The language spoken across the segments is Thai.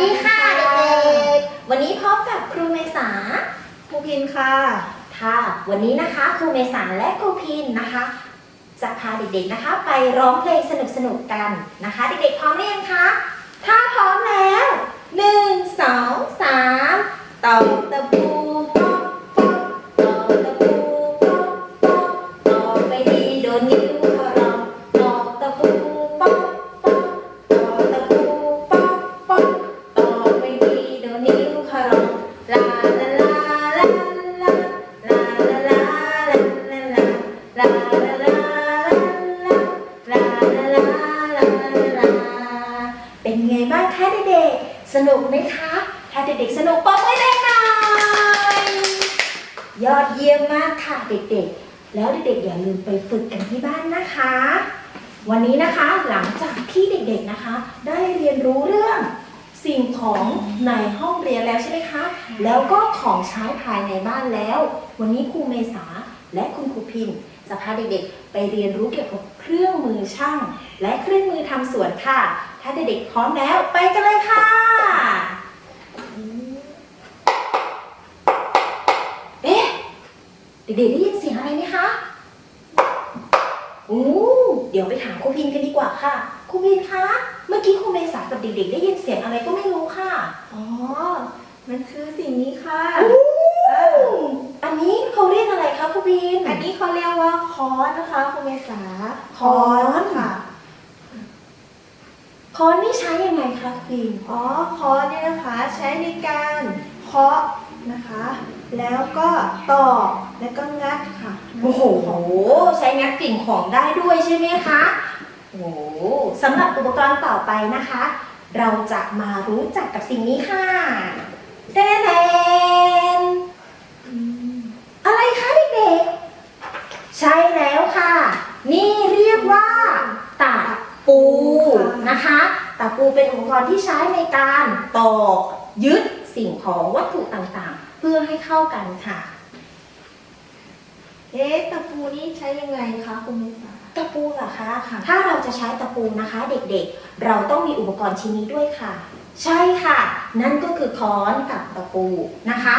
ดีค่ะเด็กๆ วันนี้พบกับครูเมษา ครูพินค่ะ ค่ะ วันนี้นะคะครูเมษาและครูพินนะคะ จะพาเด็กๆนะคะ ไปร้องเพลงสนุกๆกันนะคะ เด็กๆพร้อมหรือยังคะ ถ้าพร้อมแล้วหนึ่งสองสามตอกตะปู เด็กๆ แล้วเด็กๆอย่าลืมไปฝึกกันที่บ้านนะคะ วันนี้นะคะหลังจากที่เด็กๆนะคะ ได้เรียนรู้เรื่องสิ่งของในห้องเรียนแล้วใช่ไหมคะ แล้วก็ของใช้ภายในบ้านแล้ว วันนี้ครูเมษาและคุณครูพินจะพาเด็กๆ ไปเรียนรู้เกี่ยวกับเครื่องมือช่าง และเครื่องมือทำสวนค่ะ ถ้าเด็กๆพร้อมแล้วไปกันเลยค่ะ เอ๊ะ เด็กๆได้ยินเสียงอะไรไหมคะโอ้เดี๋ยวไปถามครูพินกันดีกว่าค่ะ ครูพินคะ เมื่อกี้ครูเมษากับเด็กๆ ได้ยินเสียงอะไรก็ไม่รู้ค่ะ อ๋อ มันคือสิ่งนี้ค่ะอู้อันนี้เขาเรียกอะไรคะครูพิน อันนี้เขาเรียกว่าค้อนนะคะคุณเมษาค้อน ค่ะ ค้อนนี่ใช้ยังไงคะครูพิน อ๋อ ค้อนเนี่ยนะคะ ใช้ในการเคาะนะคะ แล้วก็ตอกแล้วก็งัดค่ะโอ้โห ใช้งัดกลิ่นของได้ด้วยใช่ไหมคะโอ้โหสำหรับอุปกรณ์ต่อไปนะคะ เราจะมารู้จักกับสิ่งนี้ค่ะเดนนอืมอะไรคะเด็กๆ ใช่แล้วค่ะ นี่เรียกว่าตาปูนะคะตาปูเป็นอุปกรณ์ที่ใช้ในการตอกยึดสิ่งของวัตถุต่างๆ เพื่อให้เข้ากันค่ะ เอ๊ะตะปูนี่ใช้ยังไงคะคุณเมษาตะปูเหรอคะถ้าเราจะใช้ตะปูนะคะ เด็กๆ เราต้องมีอุปกรณ์ชิ้นนี้ด้วยค่ะ ใช่ค่ะ นั่นก็คือค้อนกับตะปูนะคะ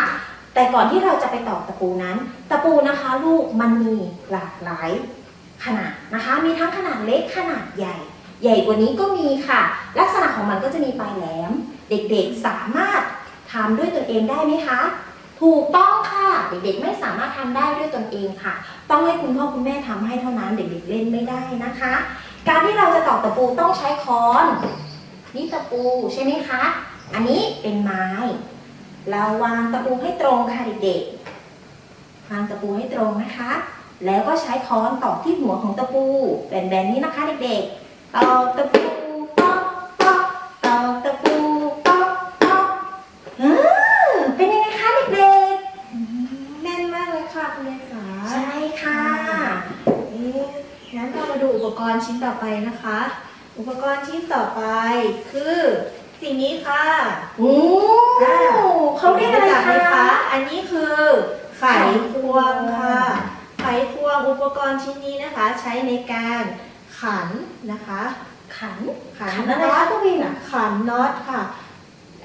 แต่ก่อนที่เราจะไปตอกตะปูนั้น ตะปูนะคะ ลูกมันมีหลากหลายขนาดนะคะ มีทั้งขนาดเล็กขนาดใหญ่ ใหญ่กว่านี้ก็มีค่ะ ลักษณะของมันก็จะมีปลายแหลม เด็กๆสามารถทำด้วยตนเองได้ไหมคะ ถูกต้องค่ะ เด็กๆไม่สามารถทำได้ด้วยตนเองค่ะ ต้องให้คุณพ่อคุณแม่ทำให้เท่านั้นเด็กๆเล่นไม่ได้นะคะ การที่เราจะตอกตะปูต้องใช้ค้อน นี่ตะปูใช่ไหมคะ อันนี้เป็นไม้ เราวางตะปูให้ตรงค่ะเด็กๆวางตะปูให้ตรงนะคะ แล้วก็ใช้ค้อนตอกที่หัวของตะปูแบนๆนี้นะคะเด็กๆตอกตะปู ปกรณ์ชิ้นต่อไปนะคะ อุปกรณ์ชิ้นต่อไปคือ สิ่งนี้ค่ะโอ้เขาเรียกอะไรจับไหมคะอันนี้คือไขควงค่ะ ไขควงอุปกรณ์ชิ้นนี้นะคะ ใช้ในการขันนะคะ ขันขันขันอะไรน็อคะตพวกวินอะขันน็อตค่ะ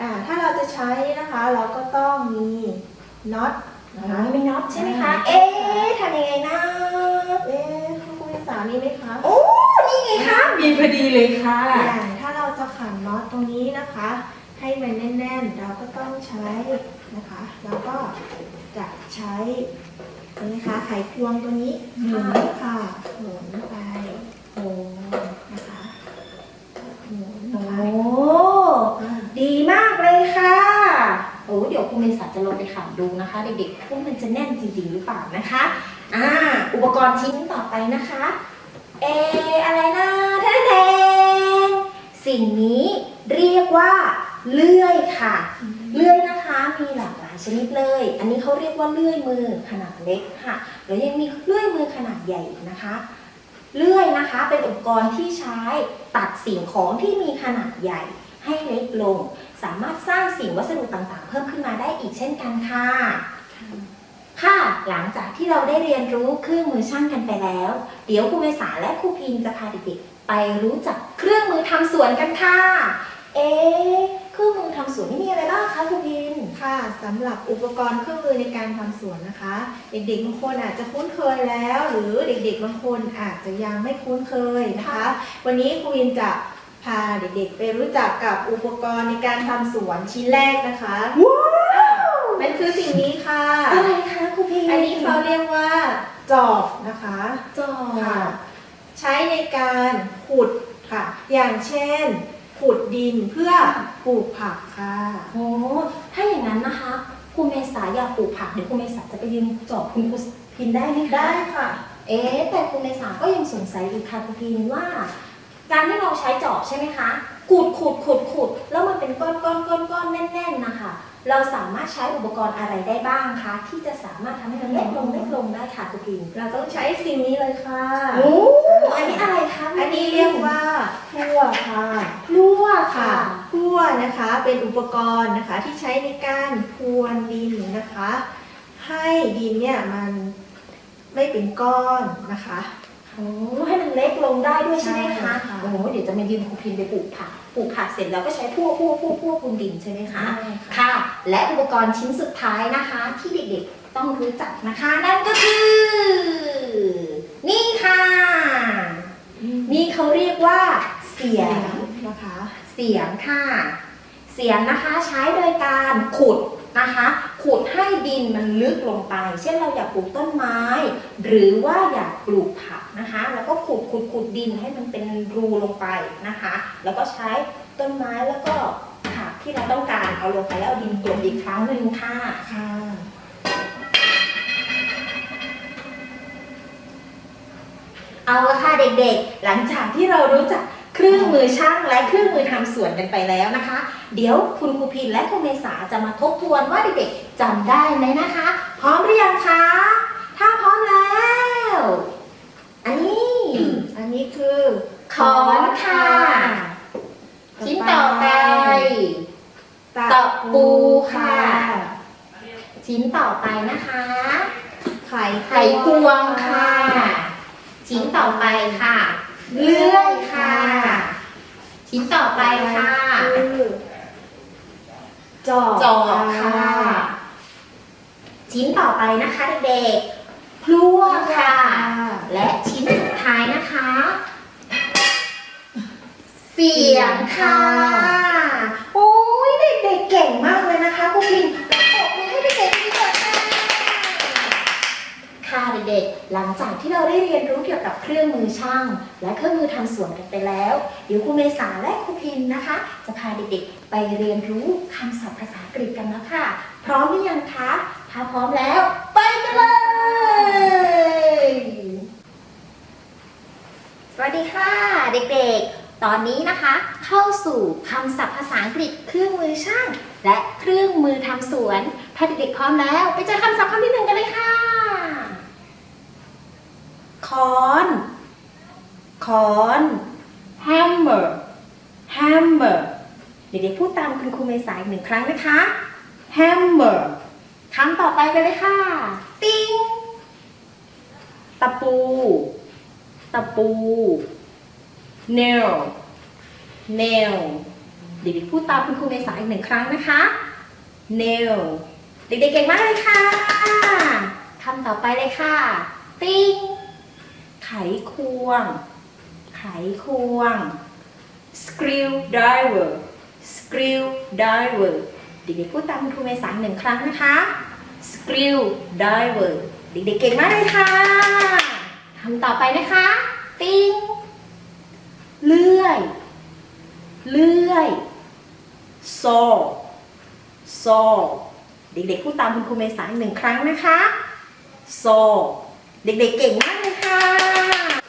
อ่าถ้าเราจะใช้นะคะ เราก็ต้องมีน็อตนะคะไม่น็อตใช่ไหมคะอ่าเอ๊ะทำยังไงนะเอ๊ะ คุณสามีไหมคะโอ้ นี่ไงคะ มีพอดีเลยค่ะ อย่างถ้าเราจะขันน็อตตรงนี้นะคะ ให้มันแน่นๆ เราก็ต้องใช้นะคะ แล้วก็จะใช้นี่นะคะไขควงตัวนี้หมุนค่ะหมุนไปหมุนนะคะหมุนโอ้นะคะอ่าดีมากเลยค่ะ โอ้ เดี๋ยวคุณเมษาจะลองไปขันดูนะคะ เด็กๆว่ามันจะแน่นจริงๆหรือเปล่านะคะ อ่าอุปกรณ์ชิ้นต่อไปนะคะ เออะไรนะแทนแทนสิ่งนี้เรียกว่าเลื่อยค่ะ เลื่อยนะคะมีหลากหลายชนิดเลย อันนี้เขาเรียกว่าเลื่อยมือขนาดเล็กค่ะ แล้วยังมีเลื่อยมือขนาดใหญ่อีกนะคะ เลื่อยนะคะเป็นอุปกรณ์ที่ใช้ตัดสิ่งของที่มีขนาดใหญ่ให้เล็กลง สามารถสร้างสิ่งวัสดุต่างๆ เพิ่มขึ้นมาได้อีกเช่นกันค่ะ ค่ะ หลังจากที่เราได้เรียนรู้เครื่องมือช่างกันไปแล้ว เดี๋ยวครูเมษาและครูพิมจะพาเด็กๆไปรู้จักเครื่องมือทำสวนกันค่ะ เอ๊ะเครื่องมือทำสวนนี่มีอะไรบ้างคะครูพินค่ะสำหรับอุปกรณ์เครื่องมือในการทำสวนนะคะ เด็กๆบางคนอาจจะคุ้นเคยแล้ว หรือเด็กๆบางคนอาจจะยังไม่คุ้นเคยนะคะค่ะวันนี้ครูวินจะพาเด็กๆ ไปรู้จักกับอุปกรณ์ในการทำสวนชิ้นแรกนะคะว้าวมันคือสิ่งนี้ค่ะ อะไรคะครูพิน อันนี้เขาเรียกว่าจอบนะคะ จอค่ะ ใช้ในการขุดค่ะ อย่างเช่น ขุดดินเพื่อปลูกผักค่ะ โอ้ถ้าอย่างนั้นนะคะครูเมษาอยากปลูกผักเดี๋ยวครูเมษาจะไปยืมจอบคุณครูพินได้ไหมคะได้ค่ะ เอ๊ะแต่คุณเมษาก็ยังสงสัยอีกค่ะคุณพินว่า การที่เราใช้จอบใช่ไหมคะขุดขุดขุดขุดแล้วมันเป็นก้อนก้อนก้อนก้อนแน่น ๆนะคะ เราสามารถใช้อุปกรณ์อะไรได้บ้างคะที่จะสามารถทำให้มันเล็กลงเล็กลงได้ค่ะคุณพินเราต้องใช้สิ่งนี้เลยค่ะ โอ้อันนี้อะไรคะอันนี้เรียกว่าพลั่วค่ะพลั่วค่ะค่ะพลั่วนะคะเป็นอุปกรณ์นะคะที่ใช้ในการพรวนดินนะคะ ให้ดินเนี่ยมันไม่เป็นก้อนนะคะ โอ้ให้มันเล็กลงได้ด้วยใช่ไหมใช่คะค่ะ โอ้เดี๋ยวจะมายืมครูพินไปปลูกผัก ปลูกผักเสร็จแล้วก็ใช้พวกพวพลั่วพลั่วพลั่วพูนดินใช่ไหมคะ ค่ะ และอุปกรณ์ชิ้นสุดท้ายนะคะ ที่เด็กๆต้องรู้จักนะคะ นั่นก็คือ นี่ค่ะ นี่เขาเรียกว่า เสียงนะคะ เสียงค่ะ เสียงนะคะใช้โดยการขุดนะคะ ขุดให้ดินมันลึกลงไป เช่นเราอยากปลูกต้นไม้ หรือว่าอยากปลูกผักนะคะ แล้วก็ขุดขุดขุดดินให้มันเป็นรูลงไปนะคะ แล้วก็ใช้ต้นไม้แล้วก็ผักที่เราต้องการเอาลงไปแล้วเอาดินกลบอีกครั้งหนึ่งค่ะค่ะเอาละค่ะเด็กๆ หลังจากที่เรารู้จัก เครื่องมือช่างและเครื่องมือทำสวนกันไปแล้วนะคะ เดี๋ยวคุณครูพินและคุณเมษาจะมาทบทวนว่าเด็กๆจำได้ไหมนะคะ พร้อมหรือยังคะ ถ้าพร้อมแล้ว อันนี้ อันนี้คือขอนค่ะ ชิ้นต่อไปตะปูค่ะ ชิ้นต่อไปนะคะ ไข่ไขควงค่ะ ชิ้นต่อไปค่ะ เลื่อยค่ะ ชิ้นต่อไปค่ะคือจอบจอบค่ะ ชิ้นต่อไปนะคะเด็กๆพลั่วค่ะ และชิ้นสุดท้ายนะคะ เสียงค่ะ โอ้ยเด็กๆเก่งมากเลยนะคะครูพิน ค่ะเด็กๆ หลังจากที่เราได้เรียนรู้เกี่ยวกับเครื่องมือช่าง และเครื่องมือทำสวนกันไปแล้ว เดี๋ยวครูเมษาและครูพินนะคะ จะพาเด็กๆ ไปเรียนรู้คำศัพท์ภาษาอังกฤษกันแล้วค่ะ พร้อมหรือยังคะ ถ้าพร้อมแล้ว ไปกันเลย สวัสดีค่ะเด็กๆตอนนี้นะคะเข้าสู่คำศัพท์ภาษาอังกฤษเครื่องมือช่าง และเครื่องมือทำสวน ถ้าเด็กๆพร้อมแล้ว ไปเจอคำศัพท์คำที่หนึ่งกันเลยค่ะ ค้อนค้อน hammer hammer เด็กๆพูดตามคุณครูเมษายอีกหนึ่งครั้งนะคะ hammer คำต่อไปกันเลยค่ะติ้ง ตะปู ตะปู nail nail เด็กๆพูดตามคุณครูเมษาอีกหนึ่งครั้งนะคะ nail เด็กๆเก่งมากเลยค่ะ คำต่อไปเลยค่ะติ้ง ไขควง ไขควง screw driver screw driver เด็กๆพูดตามคุณครูเมษาอีกหนึ่งครั้งนะคะ screw driver เด็กๆเก่งมากเลยค่ะคำต่อไปนะคะติ้ง เลื่อย เลื่อย saw saw เด็กๆพูดตามคุณครูเมษาอีกหนึ่งครั้งนะคะ saw เด็กๆเก่งมาก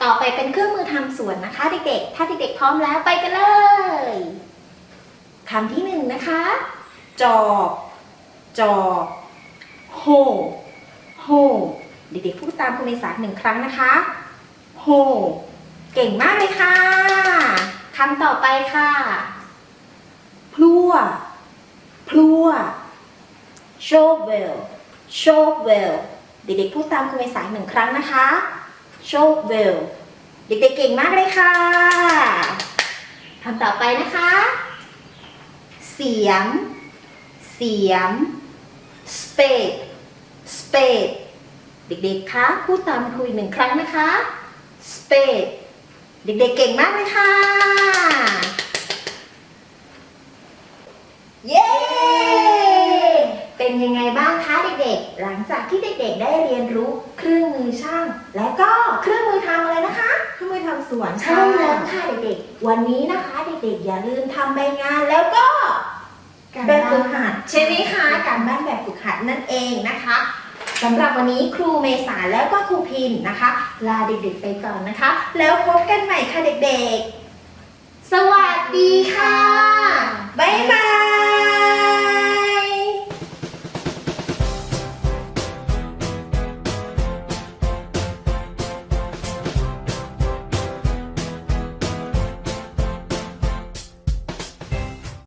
ต่อไปเป็นเครื่องมือทำสวนนะคะเด็กๆ ถ้าเด็กๆพร้อมแล้วไปกันเลยคำที่หนึ่งนะคะ จอบจอบ hoe hoe เด็กๆพูดตามคุณเมษาหนึ่งครั้งนะคะ hoe เก่งมากเลยค่ะคำต่อไปค่ะพลั่วพลั่ว shovel shovel เด็กๆพูดตามคุณเมษาหนึ่งครั้งนะคะ shovel เด็กๆเก่งมากเลยค่ะคำต่อไปนะคะ เสียมเสียม spade spade เด็กๆ คะพูดตามครูอีกหนึ่งครั้งนะคะ spade เด็กๆ เก่งมากเลยค่ะ เย้ เป็นยังไงบ้าง ด็กๆ หลังจากที่เด็กๆ ได้เรียนรู้เครื่องมือช่าง และก็เครื่องมือทำอะไรนะคะ เครื่องมือทำสวนใช่แล้วค่ะเด็กๆ วันนี้นะคะเด็กๆ อย่าลืมทำใบงานแล้วก็การแบบฝึกบ้านหัดใช่ไหมคะการบ้านแบบฝึกหัดนั่นเองนะคะสำหรับวันนี้ครูเมษาแล้วก็ครูพิมพ์นะคะ ลาเด็กๆไปก่อนนะคะ แล้วพบกันใหม่ค่ะเด็กๆ สวัสดีค่ะ บ๊ายบาย